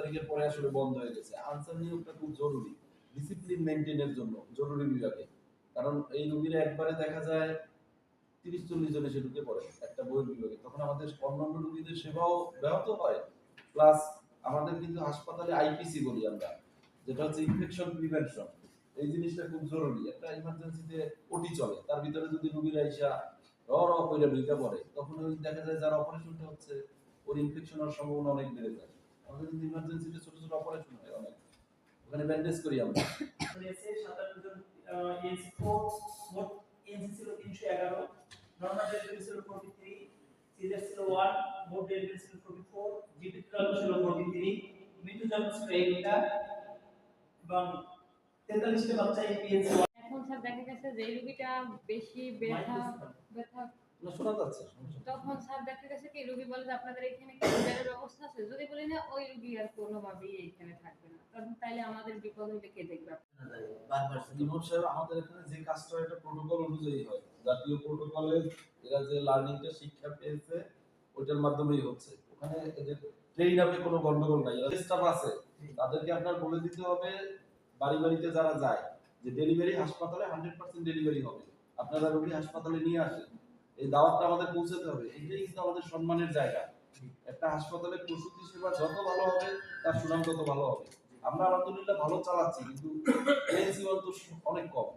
তারিখের পরে আসলে বন্ধ হয়ে গেছে। আনসার নিয়োগটা খুব জরুরি। ডিসিপ্লিন মেনটেনের জন্য, জরুরি বিভাগে। কারণ এই রোগীরা একবারে দেখা যায় তিরিশ চল্লিশ জন এসে ঢুকে পড়ে, একটা বইয়ের বিভাগে। তখন আমাদের অন্যান্য রোগীদের সেবাও ব্যাহত হয়। প্লাস আমাদের কিন্তু হাসপাতালে আইপিসি বলি আমরা, যেটা হচ্ছে ইনফেকশন প্রিভেনশন এই জিনিসটা খুব জরুরি। একটা ইমার্জেন্সিতে ওটি চলে। তার ভিতরে যদি রোগীরা এসা র করে ঢুকে পড়ে, তখন ওই দেখা যায় যার অপারেশনটা হচ্ছে, ওর ইনফেকশন হওয়ার সম্ভাবনা অনেক বেড়ে যায়। আমাদের কিন্তু ইমার্জেন্সিতে ছোট ছোট অপারেশন হয় অনেক। ওখানে ব্যান্ডেজ করি আমরা। হয়েছে সাতান্ন জন এনসি ফোর মোট এনসি ছিল তিনশো এগারো নর্মাল ডেলিভারি ছিল ফোর্টি থ্রি সিজার ছিল ওয়ান মোট ডেলিভারি ছিল ফোর্টি ফোর জিপি জন্ম ছিল ফোর্টি থ্রি মৃত্যু জন্ম ছিল এইটটা এবং তেতাল্লিশটা বাচ্চা ইপিএস এখন স্যার দেখা গেছে যে রোগীটা বেশি ব্যথা ব্যথা না শোনা যাচ্ছে তখন স্যার দেখা গেছে কি রোগী বলে যে আপনাদের এখানে কি বেডের ব্যবস্থা আছে? যদি বলি না ওই রোগী আর কোনোভাবেই এইখানে থাকবে না। তখন তাইলে আমাদের বিপদ হইলে কে দেখবে। বারবার ইমাম সাহেব আমাদের এখানে যে কাজটা একটা প্রোটোকল অনুযায়ী হয়। জাতীয় প্রোটোকলে এরা যে লার্নিংটা শিক্ষা পেয়েছে ওইটার মাধ্যমেই হচ্ছে। ওখানে এদের ট্রেন আপে কোনো গন্ডগোল নাই। এরা স্টাফ আছে তাদেরকে আপনার বলে দিতে হবে বাড়ি বাড়িতে যারা যায় যে ডেলিভারি হাসপাতালে হান্ড্রেড পার্সেন্ট ডেলিভারি হবে। আপনারা রোগী হাসপাতালে নিয়ে আসেন। এই দাওয়াতটা আমাদের পৌঁছাতে হবে। এটাই কিন্তু আমাদের সম্মানের জায়গা। একটা হাসপাতালে প্রসূতি সেবা যত ভালো হবে, তার সুনাম তত ভালো হবে। আমরা আলহামদুলিল্লাহ ভালো চালাচ্ছি, কিন্তু তো অনেক কম.